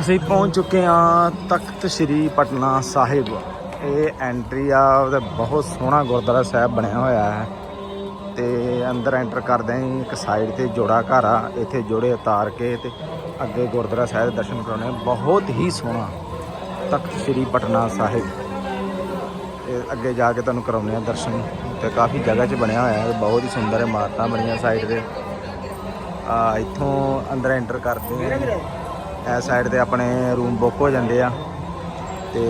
ਅਸੀਂ ਪਹੁੰਚ ਚੁੱਕੇ ਹਾਂ ਤਖਤ ਸ੍ਰੀ ਪਟਨਾ ਸਾਹਿਬ। ਇਹ ਐਂਟਰੀ ਆ, ਉਹਦਾ ਬਹੁਤ ਸੋਹਣਾ ਗੁਰਦੁਆਰਾ ਸਾਹਿਬ ਬਣਿਆ ਹੋਇਆ ਹੈ। ਤੇ ਅੰਦਰ ਐਂਟਰ ਕਰਦੇ ਹੀ ਇੱਕ ਸਾਈਡ ਤੇ ਜੋੜਾ ਘਰ ਆ, ਇੱਥੇ ਜੋੜੇ ਉਤਾਰ ਕੇ ਤੇ ਅੱਗੇ ਗੁਰਦੁਆਰਾ ਸਾਹਿਬ ਦੇ ਦਰਸ਼ਨ ਕਰਾਉਣੇ ਆ। ਬਹੁਤ ਹੀ ਸੋਹਣਾ ਤਖਤ ਸ੍ਰੀ ਪਟਨਾ ਸਾਹਿਬ। ਇਹ ਅੱਗੇ ਜਾ ਕੇ ਤੁਹਾਨੂੰ ਕਰਾਉਣੇ ਆ ਦਰਸ਼ਨ। ਤੇ ਕਾਫੀ ਜਗ੍ਹਾ 'ਚ ਬਣਿਆ ਹੋਇਆ ਹੈ, ਬਹੁਤ ਹੀ ਸੁੰਦਰ ਇਮਾਰਤਾਂ ਬਣੀਆਂ ਸਾਈਡ ਤੇ। ਆ, ਇੱਥੋਂ ਅੰਦਰ ਐਂਟਰ ਕਰਦੇ ਆ ਇਸ ਸਾਈਡ ਤੇ ਆਪਣੇ ਰੂਮ ਬੁੱਕ ਹੋ ਜਾਂਦੇ ਆ। ਤੇ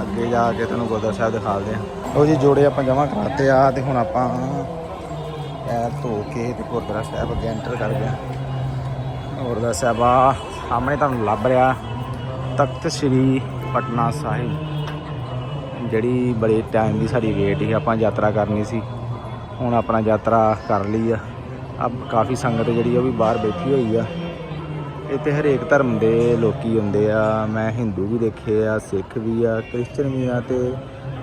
ਅੱਗੇ ਜਾ ਕੇ ਤੁਹਾਨੂੰ ਗੁਰਦੁਆਰਾ ਸਾਹਿਬ ਦਿਖਾਉਂਦੇ ਆ। ਉਹ ਜੀ, ਜੋੜੇ ਆਪਾਂ ਜਮ੍ਹਾਂ ਕਰਾਤੇ ਆ ਤੇ ਹੁਣ ਆਪਾਂ ਪੈਰ ਧੋ ਕੇ ਤੇ ਗੁਰਦੁਆਰਾ ਸਾਹਿਬ ਅੱਗੇ ਐਂਟਰ ਕਰਦੇ ਆ। ਗੁਰਦੁਆਰਾ ਸਾਹਿਬ ਆ, ਸਾਹਮਣੇ ਤੁਹਾਨੂੰ ਲੱਭ ਰਿਹਾ ਤਖਤ ਸ੍ਰੀ ਪਟਨਾ ਸਾਹਿਬ, ਜਿਹੜੀ ਬੜੇ ਟਾਈਮ ਦੀ ਸਾਡੀ ਵੇਟ ਸੀ, ਆਪਾਂ ਯਾਤਰਾ ਕਰਨੀ ਸੀ। ਹੁਣ ਆਪਣਾ ਯਾਤਰਾ ਕਰ ਲਈ ਆ। ਅਬ ਕਾਫੀ ਸੰਗਤ ਜਿਹੜੀ ਉਹ ਵੀ ਬਾਹਰ ਬੈਠੀ ਹੋਈ ਆ। ਇੱਥੇ ਹਰੇਕ ਧਰਮ ਦੇ ਲੋਕੀ ਆਉਂਦੇ ਆ। ਮੈਂ ਹਿੰਦੂ ਵੀ ਦੇਖੇ ਆ, ਸਿੱਖ ਵੀ ਆ, ਕ੍ਰਿਸਚਨ ਵੀ ਆ ਤੇ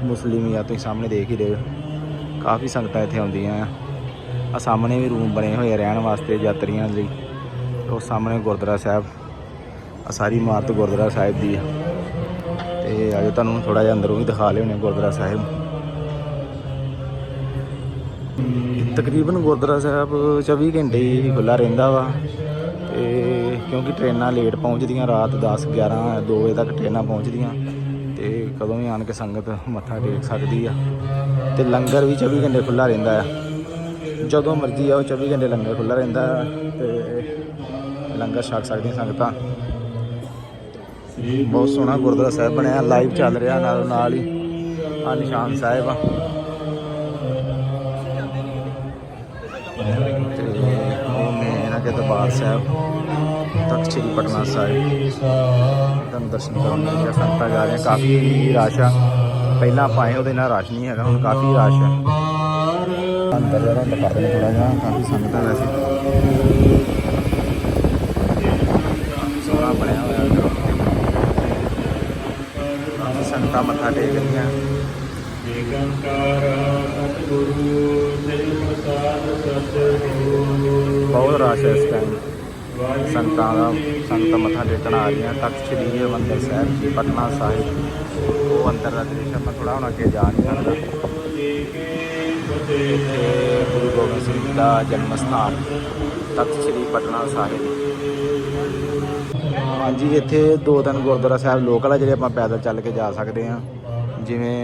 ਮੁਸਲਿਮ ਵੀ ਆ। ਤੁਸੀਂ ਸਾਹਮਣੇ ਦੇਖ ਹੀ ਰਹੇ ਹੋ। ਕਾਫੀ ਸੰਗਤਾਂ ਇੱਥੇ ਆਉਂਦੀਆਂ ਆ। ਸਾਹਮਣੇ ਵੀ ਰੂਮ ਬਣੇ ਹੋਏ ਆ ਰਹਿਣ ਵਾਸਤੇ ਯਾਤਰੀਆਂ ਲਈ। ਉਹ ਸਾਹਮਣੇ ਗੁਰਦੁਆਰਾ ਸਾਹਿਬ। ਆ ਸਾਰੀ ਇਮਾਰਤ ਗੁਰਦੁਆਰਾ ਸਾਹਿਬ ਦੀ ਆ। ਤੇ ਆਜੋ ਤੁਹਾਨੂੰ ਥੋੜਾ ਜਿਹਾ ਅੰਦਰੋਂ ਵੀ ਦਿਖਾ ਲਿਓਨੇ ਗੁਰਦੁਆਰਾ ਸਾਹਿਬ। ਤਕਰੀਬਨ ਗੁਰਦੁਆਰਾ ਸਾਹਿਬ 24 ਘੰਟੇ ਹੀ ਖੁੱਲਾ ਰਹਿੰਦਾ ਵਾ। ਤੇ ਕਿਉਂਕਿ ਟ੍ਰੇਨਾਂ ਲੇਟ ਪਹੁੰਚਦੀਆਂ, ਰਾਤ 10 11 2 ਵਜੇ ਤੱਕ ਟ੍ਰੇਨਾਂ ਪਹੁੰਚਦੀਆਂ ਤੇ ਕਦੋਂ ਵੀ ਆਣ ਕੇ ਸੰਗਤ ਮੱਥਾ ਟੇਕ ਸਕਦੀ ਆ। ਤੇ ਲੰਗਰ ਵੀ 24 ਘੰਟੇ ਖੁੱਲਾ ਰਹਿੰਦਾ ਆ। ਜਦੋਂ ਮਰਜ਼ੀ ਆਓ 24 ਘੰਟੇ ਲੰਗਰ ਖੁੱਲਾ ਰਹਿੰਦਾ ਆ ਤੇ ਲੰਗਰ ਛਕ ਸਕਦੀਆਂ ਸੰਗਤਾਂ। ਬਹੁਤ ਸੋਹਣਾ ਗੁਰਦੁਆਰਾ ਸਾਹਿਬ ਬਣਿਆ ਲਾਈਵ ਚੱਲ ਰਿਹਾ ਨਾਲ ਨਾਲ ਹੀ। ਆ ਨਿਸ਼ਾਨ ਸਾਹਿਬ ਆ। ਮੇਨ ਦਰਬਾਰ ਸਾਹਿਬ, ਤਖਤ ਸ੍ਰੀ ਪਟਨਾ ਸਾਹਿਬ। ਤੁਹਾਨੂੰ ਦਰਸ਼ਨ ਕਰਨ ਲਈ ਸੰਗਤਾਂ ਜਾ ਰਹੀਆਂ, ਕਾਫੀ ਰਸ਼ ਆ। ਪਹਿਲਾਂ ਆਪਾਂ ਉਹਦੇ ਨਾਲ ਰਸ਼ ਨਹੀਂ ਹੈਗਾ, ਹੁਣ ਕਾਫੀ ਰਸ਼ ਆ। ਅੰਦਰ ਜਰਾ ਦਿਖਾ ਦੇ ਥੋੜਾ ਜਿਹਾ, ਕਾਫੀ ਸੰਗਤਾਂ ਵੈਸੇ। ਕਾਫੀ ਸੋਹਣਾ ਬਣਿਆ ਹੋਇਆ ਕਾਫੀ ਸੰਗਤਾਂ ਮੱਥਾ ਟੇਕ ਰਹੀਆਂ ਏਕੰਕਾਰ ਬਹੁਤ ਰਸ਼ ਹੈ ਇਸ ਟਾਈਮ ਸੰਗਤਾਂ ਦਾ, ਸੰਗਤਾਂ ਮੱਥਾ ਟੇਕਣ ਆ ਰਹੀਆਂ। ਤਖਤ ਸ੍ਰੀ ਹਰਿਮੰਦਰ ਸਾਹਿਬ ਜੀ, ਪਟਨਾ ਸਾਹਿਬ। ਉਹ ਅੰਦਰ ਦਾ ਦ੍ਰਿਸ਼ ਆਪਾਂ ਥੋੜਾ ਹੁਣ ਅੱਗੇ ਜਾ ਨਹੀਂ ਸਕਦਾ। ਇੱਥੇ ਗੁਰੂ ਗੋਬਿੰਦ ਸਿੰਘ ਜੀ ਦਾ ਜਨਮ ਸਥਾਨ ਤਖਤ ਸ੍ਰੀ ਪਟਨਾ ਸਾਹਿਬ। ਹਾਂਜੀ, ਇੱਥੇ ਦੋ ਤਿੰਨ ਗੁਰਦੁਆਰਾ ਸਾਹਿਬ ਲੋਕਲ ਆ, ਜਿਹੜੇ ਆਪਾਂ ਪੈਦਲ ਚੱਲ ਕੇ ਜਾ ਸਕਦੇ ਆ ਜਿਵੇਂ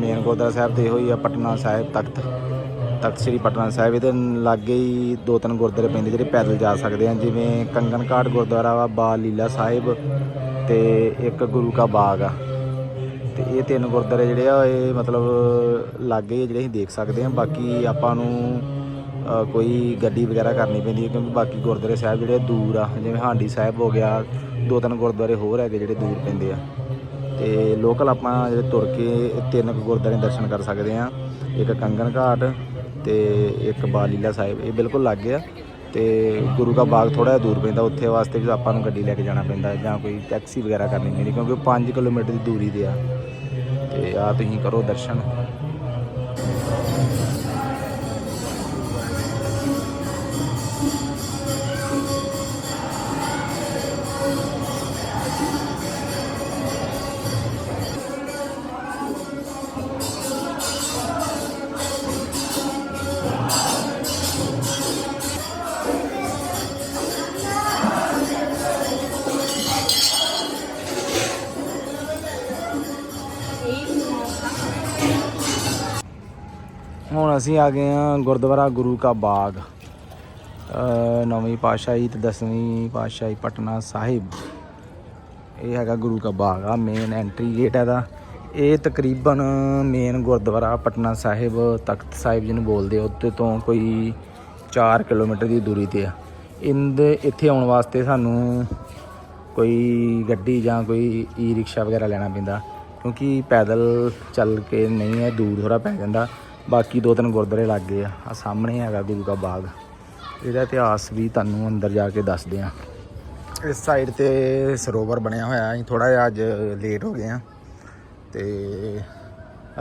ਮੇਨ ਗੁਰਦੁਆਰਾ ਸਾਹਿਬ ਤੇ ਇਹੋ ਹੀ ਆ, ਪਟਨਾ ਸਾਹਿਬ ਤਖਤ। ਤਖਤ ਸ੍ਰੀ ਪਟਨਾ ਸਾਹਿਬ, ਇਹਦੇ ਲਾਗੇ ਹੀ ਦੋ ਤਿੰਨ ਗੁਰਦੁਆਰੇ ਪੈਂਦੇ ਜਿਹੜੇ ਪੈਦਲ ਜਾ ਸਕਦੇ ਆ, ਜਿਵੇਂ ਕੰਗਨ ਘਾਟ ਗੁਰਦੁਆਰਾ ਵਾ, ਬਾਲ ਲੀਲਾ ਸਾਹਿਬ ਤੇ ਇੱਕ ਗੁਰੂ ਕਾ ਬਾਗ ਆ। ਤੇ ਇਹ ਤਿੰਨ ਗੁਰਦੁਆਰੇ ਜਿਹੜੇ ਆ, ਇਹ ਮਤਲਬ ਲਾਗੇ ਹੀ ਜਿਹੜੇ ਅਸੀਂ ਦੇਖ ਸਕਦੇ ਆ। ਬਾਕੀ ਆਪਾਂ ਨੂੰ ਕੋਈ ਗੱਡੀ ਵਗੈਰਾ ਕਰਨੀ ਪੈਂਦੀ ਹੈ ਕਿਉਂਕਿ ਬਾਕੀ ਗੁਰਦੁਆਰੇ ਸਾਹਿਬ ਜਿਹੜੇ ਦੂਰ ਆ, ਜਿਵੇਂ ਹਾਂਡੀ ਸਾਹਿਬ ਹੋ ਗਿਆ, ਦੋ ਤਿੰਨ ਗੁਰਦੁਆਰੇ ਹੋਰ ਹੈਗੇ ਜਿਹੜੇ ਦੂਰ ਪੈਂਦੇ ਆ। ਤੇ ਲੋਕਲ ਆਪਾਂ ਜਿਹੜੇ ਤੁਰ ਕੇ ਤਿੰਨ ਗੁਰਦੁਆਰੇ ਦਰਸ਼ਨ ਕਰ ਸਕਦੇ ਆ, ਇੱਕ ਕੰਗਨ ਘਾਟ ਤੇ ਇੱਕ ਬਾਲੀਲਾ ਸਾਹਿਬ, ਇਹ ਬਿਲਕੁਲ ਲਾਗੇ ਆ ਤੇ ਗੁਰੂ ਕਾ ਬਾਗ ਥੋੜਾ ਜਿਹਾ ਦੂਰ ਪੈਂਦਾ, ਉੱਥੇ ਵਾਸਤੇ ਵੀ ਆਪਾਂ ਨੂੰ ਗੱਡੀ ਲੈ ਕੇ ਜਾਣਾ ਪੈਂਦਾ ਜਾਂ ਕੋਈ ਟੈਕਸੀ ਵਗੈਰਾ ਕਰਨੀ ਪੈਂਦੀ, ਕਿਉਂਕਿ ਉਹ 5 ਕਿਲੋਮੀਟਰ ਦੀ ਦੂਰੀ ਤੇ ਆ। ਤੇ ਆ ਤੁਸੀਂ ਕਰੋ ਦਰਸ਼ਨ। ਅਸੀਂ ਆ ਗਏ ਹਾਂ ਗੁਰਦੁਆਰਾ ਗੁਰੂ ਕਾ ਬਾਗ ਨੌਵੀਂ ਪਾਤਸ਼ਾਹੀ ਤੇ ਦਸਵੀਂ ਪਾਤਸ਼ਾਹੀ ਪਟਨਾ ਸਾਹਿਬ। ਇਹ ਹੈਗਾ ਗੁਰੂ ਕਾ ਬਾਗ ਆ ਮੇਨ ਐਂਟਰੀ ਗੇਟ ਹੈ ਇਹਦਾ। ਇਹ ਤਕਰੀਬਨ ਮੇਨ ਗੁਰਦੁਆਰਾ ਪਟਨਾ ਸਾਹਿਬ ਤਖਤ ਸਾਹਿਬ ਜਿਹਨੂੰ ਬੋਲਦੇ ਆ ਉੱਤੇ ਤੋਂ ਕੋਈ 4 ਕਿਲੋਮੀਟਰ ਦੀ ਦੂਰੀ ਤੇ ਆ। ਇੰਦੇ ਇੱਥੇ ਆਉਣ ਵਾਸਤੇ ਸਾਨੂੰ ਕੋਈ ਗੱਡੀ ਜਾਂ ਕੋਈ ਈ ਰਿਕਸ਼ਾ ਵਗੈਰਾ ਲੈਣਾ ਪੈਂਦਾ, ਕਿਉਂਕਿ ਪੈਦਲ ਚੱਲ ਕੇ ਨਹੀਂ ਹੈ, ਦੂਰ ਥੋੜਾ ਪੈ ਜਾਂਦਾ। ਬਾਕੀ ਦੋ ਤਿੰਨ ਗੁਰਦੁਆਰੇ ਲੱਗੇ ਆ। ਆ ਸਾਹਮਣੇ ਹੈਗਾ ਗੁਰੂ ਕਾ ਬਾਗ। ਇਹਦਾ ਇਤਿਹਾਸ ਵੀ ਤੁਹਾਨੂੰ ਅੰਦਰ ਜਾ ਕੇ ਦੱਸਦੇ ਆ। ਇਸ ਸਾਈਡ ਤੇ ਸਰੋਵਰ ਬਣਿਆ ਹੋਇਆ ਅਸੀਂ ਥੋੜਾ ਜਿਹਾ ਅੱਜ ਲੇਟ ਹੋ ਗਏ ਆ। ਤੇ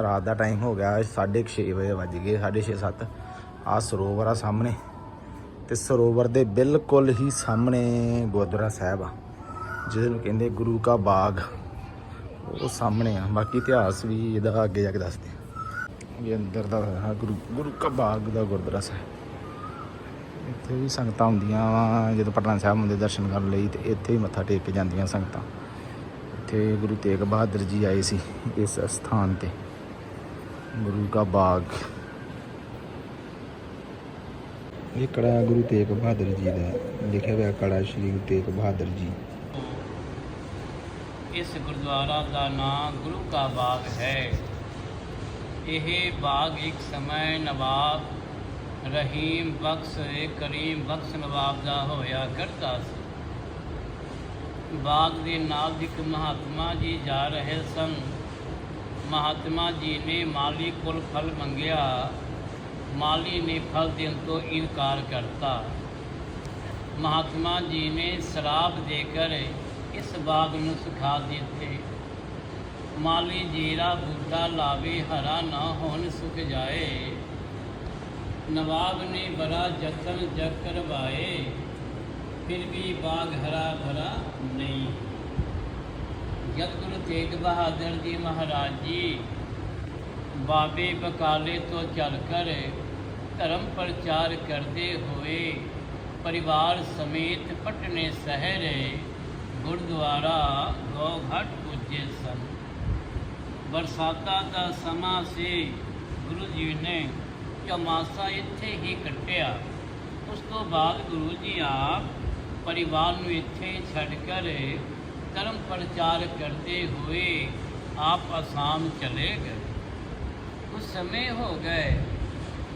ਰਾਤ ਦਾ ਟਾਈਮ ਹੋ ਗਿਆ। 6:30 ਵਜੇ ਵੱਜ ਗਏ 6:30 7 ਆ ਸਰੋਵਰ ਆ ਸਾਹਮਣੇ। ਤੇ ਸਰੋਵਰ ਦੇ ਬਿਲਕੁਲ ਹੀ ਸਾਹਮਣੇ ਗੁਰਦੁਆਰਾ ਸਾਹਿਬ ਆ। ਜਿਹਦੇ ਨੂੰ ਕਹਿੰਦੇ ਗੁਰੂ ਕਾ ਬਾਗ। ਉਹ ਸਾਹਮਣੇ ਆ। ਬਾਕੀ ਇਤਿਹਾਸ ਵੀ ਇਹਦਾ ਅੱਗੇ ਜਾ ਕੇ ਦੱਸਦੇ ਇਹ ਅੰਦਰ ਦਾ ਹੈ, ਗੁਰੂ ਗੁਰੂ ਕਾ ਬਾਗ ਦਾ ਗੁਰਦੁਆਰਾ ਸਾਹਿਬ। ਇੱਥੇ ਵੀ ਸੰਗਤਾਂ ਹੁੰਦੀਆਂ ਵਾ, ਜਦੋਂ ਪਟਨਾ ਸਾਹਿਬ ਹੁੰਦੇ ਦਰਸ਼ਨ ਕਰਨ ਲਈ, ਤੇ ਇੱਥੇ ਹੀ ਮੱਥਾ ਟੇਕ ਕੇ ਜਾਂਦੀਆਂ ਸੰਗਤਾਂ। ਇੱਥੇ ਗੁਰੂ ਤੇਗ ਬਹਾਦਰ ਜੀ ਆਏ ਸੀ ਇਸ ਸਥਾਨ ਤੇ, ਗੁਰੂ ਕਾ ਬਾਗ। ਇਹ ਕੜਾ ਗੁਰੂ ਤੇਗ ਬਹਾਦਰ ਜੀ ਦਾ, ਲਿਖਿਆ ਹੋਇਆ ਕੜਾ ਸ਼੍ਰੀ ਗੁਰੂ ਤੇਗ ਬਹਾਦਰ ਜੀ। ਇਸ ਗੁਰਦੁਆਰਾ ਦਾ ਨਾਮ ਗੁਰੂ ਕਾ ਬਾਗ ਹੈ। ਇਹ ਬਾਗ ਇੱਕ ਸਮੇਂ ਨਵਾਬ ਰਹੀਮ ਬਖਸ਼ ਕਰੀਮ ਬਖਸ਼ ਨਵਾਬ ਦਾ ਹੋਇਆ ਕਰਦਾ ਸੀ। ਬਾਗ ਦੇ ਨਾਲ ਇੱਕ ਮਹਾਤਮਾ ਜੀ ਜਾ ਰਹੇ ਸਨ। ਮਹਾਤਮਾ ਜੀ ਨੇ ਮਾਲੀ ਕੋਲ ਫਲ ਮੰਗਿਆ। ਮਾਲੀ ਨੇ ਫਲ ਦੇਣ ਤੋਂ ਇਨਕਾਰ ਕਰਤਾ। ਮਹਾਤਮਾ ਜੀ ਨੇ ਸ਼ਰਾਬ ਦੇ ਕਰ ਇਸ ਬਾਗ ਨੂੰ ਸੁਖਾ ਦਿੱਤੇ। ਮਾਲੀ ਜੀਰਾ ਬੂਟਾ ਲਾਵੇ, ਹਰਾ ਨਾ ਹੋਣ ਸੁਖ ਜਾਏ। ਨਵਾਬ ਨੇ ਬੜਾ ਯਤਨ ਜਗ ਕਰਵਾਏ, ਫਿਰ ਵੀ ਬਾਗ ਹਰਾ ਭਰਾ ਨਹੀਂ। ਜਦ ਗੁਰੂ ਤੇਗ ਬਹਾਦਰ ਜੀ ਮਹਾਰਾਜ ਜੀ ਬਾਬੇ ਬਕਾਲੇ ਤੋਂ ਚੱਲ ਕਰ ਧਰਮ ਪ੍ਰਚਾਰ ਕਰਦੇ ਹੋਏ ਪਰਿਵਾਰ ਸਮੇਤ ਪਟਨੇ ਸ਼ਹਿਰ, ਗੁਰਦੁਆਰਾ ਗੋਘਾਟ ਪੁੱਜੇ ਸਨ। ਬਰਸਾਤਾਂ ਦਾ ਸਮਾਂ ਸੀ। ਗੁਰੂ ਜੀ ਨੇ ਚਮਾਸਾ ਇੱਥੇ ਹੀ ਕੱਟਿਆ। ਉਸ ਤੋਂ ਬਾਅਦ ਗੁਰੂ ਜੀ ਆਪ ਪਰਿਵਾਰ ਨੂੰ ਇੱਥੇ ਛੱਡ ਕਰ ਧਰਮ ਪ੍ਰਚਾਰ ਕਰਦੇ ਹੋਏ ਆਪ ਆਸਾਮ ਚਲੇ ਗਏ। ਉਸ ਸਮੇਂ ਹੋ ਗਏ।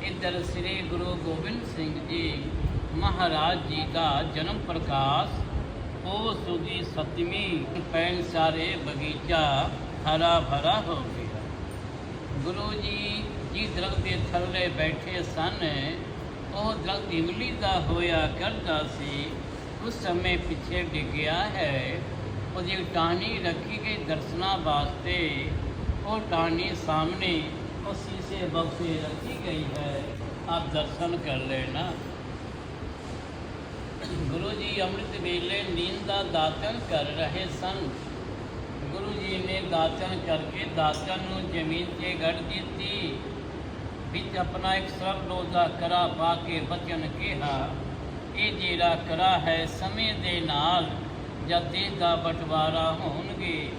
ਇੱਧਰ ਸ੍ਰੀ ਗੁਰੂ ਗੋਬਿੰਦ ਸਿੰਘ ਜੀ ਮਹਾਰਾਜ ਜੀ ਦਾ ਜਨਮ ਪ੍ਰਕਾਸ਼, ਉਹ ਸੁਦੀ ਸਤਵੀਂ ਪੈਣ ਸਾਰੇ ਬਗੀਚਾ ਹਰਾ ਭਰਾ ਹੋ ਗਿਆ। ਗੁਰੂ ਜੀ ਜੀ ਦਰਖਤ ਦੇ ਥੱਲੇ ਬੈਠੇ ਸਨ। ਉਹ ਦਰਖਤ ਇਮਲੀ ਦਾ ਹੋਇਆ ਕਰਦਾ ਸੀ। ਉਸ ਸਮੇਂ ਪਿੱਛੇ ਡਿੱਗਿਆ ਹੈ। ਉਹਦੀ ਟਾਹਣੀ ਰੱਖੀ ਗਈ ਦਰਸ਼ਨਾ ਵਾਸਤੇ। ਉਹ ਟਾਹਣੀ ਸਾਹਮਣੇ ਉਹ ਸੀਸੇ ਬਕਸੇ ਰੱਖੀ ਗਈ ਹੈ। ਆਪ ਦਰਸ਼ਨ ਕਰ ਲੈਣਾ। ਗੁਰੂ ਜੀ ਅੰਮ੍ਰਿਤ ਵੇਲੇ ਨੀਂਦ ਦਾ ਦਾਤਨ ਕਰ ਰਹੇ ਸਨ। ਗੁਰੂ ਜੀ ਨੇ ਦਾਤਨ ਕਰਕੇ ਦਾਤਨ ਨੂੰ ਜ਼ਮੀਨ ਤੇ ਗੜ ਦਿੱਤੀ। ਵਿੱਚ ਆਪਣਾ ਇੱਕ ਸਰਬ ਲੋਦਾ ਕਰਾ ਪਾ ਕੇ ਬਚਨ ਕਿਹਾ। ਇਹ ਜਿਹੜਾ ਕਰਾ ਹੈ ਸਮੇਂ ਦੇ ਨਾਲ ਜਦ ਦੇਹ ਦਾ ਬਟਵਾਰਾ ਹੋਣਗੇ,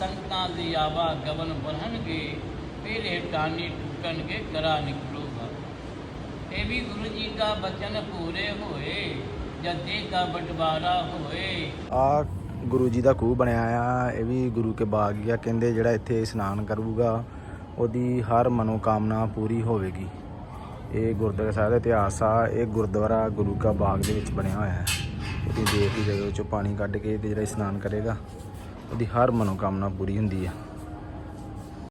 ਸੰਗਤਾਂ ਦੀ ਆਵਾ ਗਵਨ ਬਣਨਗੇ ਫਿਰ ਇਹ ਟਾਨੀ ਟੁੱਟਣਗੇ, ਕਰਾ ਨਿਕਲੂਗਾ। ਇਹ ਵੀ ਗੁਰੂ ਜੀ ਦਾ ਬਚਨ ਪੂਰੇ ਹੋਏ, ਜਦ ਦੇਹ ਦਾ ਬਟਵਾਰਾ ਹੋਏ। ਆ ਗੁਰੂ ਜੀ ਦਾ ਖੂਹ ਬਣਿਆ ਆ, ਇਹ ਵੀ ਗੁਰੂ ਕੇ ਬਾਗ ਆ। ਕਹਿੰਦੇ ਜਿਹੜਾ ਇੱਥੇ ਇਸ਼ਨਾਨ ਕਰੂਗਾ, ਉਹਦੀ ਹਰ ਮਨੋਕਾਮਨਾ ਪੂਰੀ ਹੋਵੇਗੀ। ਇਹ ਗੁਰਦੁਆਰਾ ਸਾਹਿਬ ਦਾ ਇਤਿਹਾਸ ਆ, ਇਹ ਗੁਰਦੁਆਰਾ ਗੁਰੂ ਕਾ ਬਾਗ ਦੇ ਵਿੱਚ ਬਣਿਆ ਹੋਇਆ ਹੈ। ਇਹ ਤੁਸੀਂ ਦੇਖ ਹੀ ਰਹੇ ਹੋ, ਚੋਂ ਪਾਣੀ ਕੱਢ ਕੇ ਤੇ ਜਿਹੜਾ ਇਸ਼ਨਾਨ ਕਰੇਗਾ, ਉਹਦੀ ਹਰ ਮਨੋਕਾਮਨਾ ਪੂਰੀ ਹੁੰਦੀ ਆ।